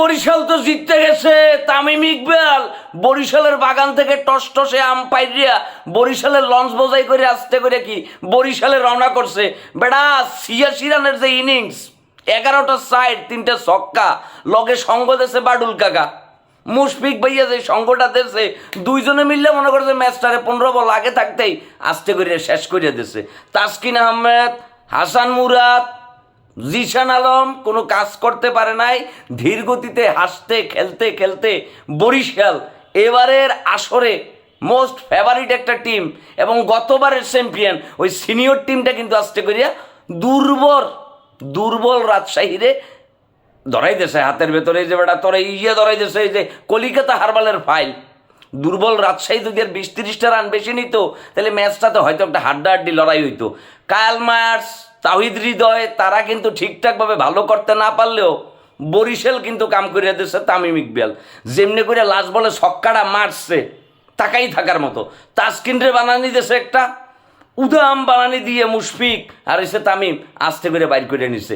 বরিশাল তো জিততে গেছে, তামিম ইকবাল। বরিশালের বাগান থেকে টস টসে আম পাইরিয়া বরিশালের লঞ্চ বোঝাই করে আসতে করে কি বরিশালে রওনা করছে। বেড়া, ছিয়াশি রানের যে ইনিংস, এগারোটা সাইড, তিনটে ছক্কা, লগে সঙ্গ দেশে বাডুল কাকা। মুশফিক ভাইয়া যে সঙ্গটা দেশে দুইজনে মিললে মনে করছে ম্যাচটারে পনেরো বল আগে থাকতেই আস্তে করে শেষ করে দিছে তাসকিন আহমেদ, হাসান মুরাদ জিশান আলম কোনো কাজ করতে পারে নাই ধীর গতিতে হাসতে, খেলতে খেলতে বরিশাল এবারের আসরে মোস্ট ফেভারিট একটা টিম এবং গতবারের চ্যাম্পিয়ন ওই সিনিয়র টিমটা কিন্তু আসতে করিয়া দুর্বল দুর্বল রাজশাহীরে ধরাই দেছে হাতের ভেতরে যে বেটা তোরা ইয়ে ধরাই দেছে এই যে কলিকাতা হারবালের ফাইল দুর্বল রাজশাহী যদি আর বিশ তিরিশটা রান বেশি নিত, তাহলে ম্যাচটাতে হয়তো একটা হাড্ডাহাড্ডি লড়াই হইতো। কায়াল মায়ার্স তাহিদ হৃদয় তারা কিন্তু ঠিকঠাকভাবে ভালো করতে না পারলেও বরিশাল কিন্তু কাম করিয়া দিচ্ছে তামিম ইকবাল। যেমনি করে লাস্ট বলে ছক্কাটা মারছে, তাকাই থাকার মতো। তাসকিনরে বানানি দিয়েছে একটা। উদাম বানানি দিয়ে মুশফিক আর এসে তামিম, আস্তে করে বাইর করে নিছে।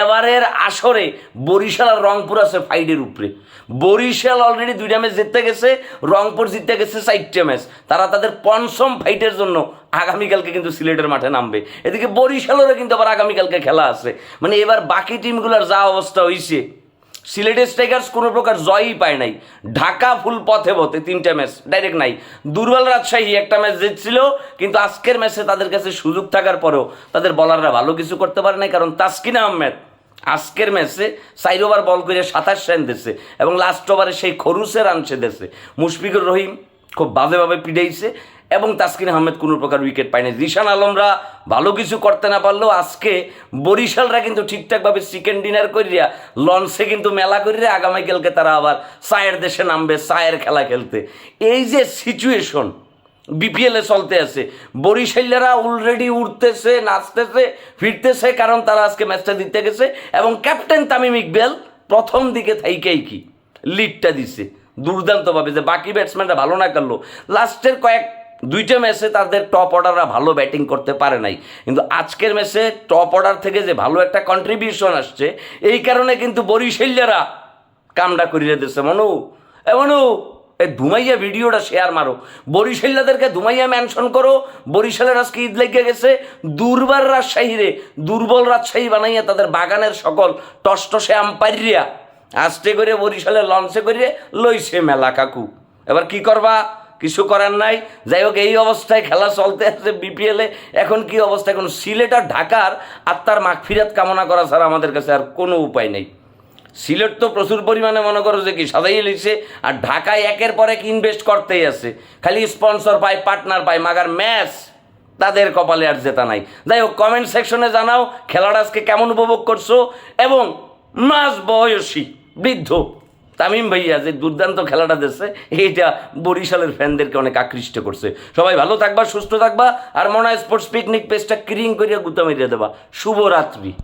এবারের আসরে বরিশাল আর রংপুর আছে ফাইডের উপরে। বরিশাল অলরেডি দুইটা ম্যাচ জিততে গেছে, রংপুর জিততে গেছে চারটে ম্যাচ তারা তাদের পঞ্চম ফাইটের জন্য আগামীকালকে কিন্তু সিলেটের মাঠে নামবে। এদিকে বরিশালেরও কিন্তু আবার আগামীকালকে খেলা আছে। মানে এবার বাকি টিমগুলোর যা অবস্থা হয়েছে সিলেটের স্ট্রাইকার্স কোনো প্রকার জয়ই পায় নাই। ঢাকা ফুল পথে পথে তিনটা ম্যাচ ডাইরেক্ট নাই। দুর্বল রাজশাহী একটা ম্যাচ জিতছিল, কিন্তু আজকের ম্যাচে তাদের কাছে সুযোগ থাকার পরেও তাদের বলাররা ভালো কিছু করতে পারে নাই, কারণ তাসকিন আহমেদ আজকের ম্যাচে চার ওভার বল করে সাতাশ রান দিয়েছে এবং লাস্ট ওভারে সেই খরুসের রানছে দিয়েছে মুশফিকুর রহিম খুব বাজেভাবে পিটাইছে এবং তাসকিন আহমেদ কোনো প্রকার উইকেট পায়নি। রিশান আলমরা ভালো কিছু করতে না পারলেও আজকে বরিশালরা কিন্তু ঠিকঠাকভাবে চিকেন ডিনার করিয়া লঞ্চে কিন্তু মেলা করিয়া আগামীকালকে তারা আবার চায়ের দেশে নামবে, চায়ের খেলা খেলতে। এই যে সিচুয়েশন বিপিএলে চলতে আছে। বরিশালেরা অলরেডি উঠতেছে নাচতেছে, ফিরতেছে, কারণ তারা আজকে ম্যাচটা দিতে গেছে এবং ক্যাপ্টেন তামিম ইকবাল প্রথম দিকে থাইকেই কি? লিডটা দিছে। দুর্দান্তভাবে যে বাকি ব্যাটসম্যানরা ভালো না করল। লাস্টের কয়েক দুইটা ম্যাচে তাদের টপ অর্ডাররা ভালো ব্যাটিং করতে পারে নাই। কিন্তু আজকের ম্যাচে টপ অর্ডার থেকে যে ভালো একটা কন্ট্রিবিউশন আসছে, এই কারণে কিন্তু বরিশাল্যরা কামটা করিয়ে দিচ্ছে মনু, এ মনু এই ধুমাইয়া ভিডিওটা শেয়ার মারো। বরিশাল্লাদেরকে ধুমাইয়া মেনশন করো। বরিশালের আজকে ঈদ লেগে গেছে। দুর্বার রাজশাহীরে দুর্বল রাজশাহী বানাইয়া তাদের বাগানের সকল টসটসে আম্পাইরিয়া আস্তে করে বরিশালে লঞ্চে করে লইছে মেলা কাকু। এবার কি করবা? কিছু করার নাই। যাই হোক, এই অবস্থায় খেলা চলতে আছে বিপিএলে এখন কি অবস্থা? এখন সিলেট আর ঢাকার আত্মার মাগফিরাত কামনা করা ছাড়া আমাদের কাছে আর কোনো উপায় নেই। সিলেট তো প্রচুর পরিমাণে মনে করো যে কি সাদাই লিখছে আর ঢাকায় একের পর এক ইনভেস্ট করতেই আছে। খালি স্পন্সর পায় পার্টনার পায়, মাগার ম্যাচ তাদের কপালে আর জেতা নাই। যাই হোক কমেন্ট সেকশনে জানাও, খেলাটা আজকে কেমন উপভোগ করছ, এবং মাস বয়সী বৃদ্ধ তামিম ভাইয়া যে দুর্দান্ত খেলাটা দিচ্ছে, এইটা বরিশালের ফ্যানদেরকে অনেক আকৃষ্ট করছে। সবাই ভালো থাকবা, সুস্থ থাকবা, আর মনে হয় স্পোর্টস পিকনিক পেজটা ক্রিং করিয়া গুতা মেরিয়ে দেবা। শুভরাত্রি।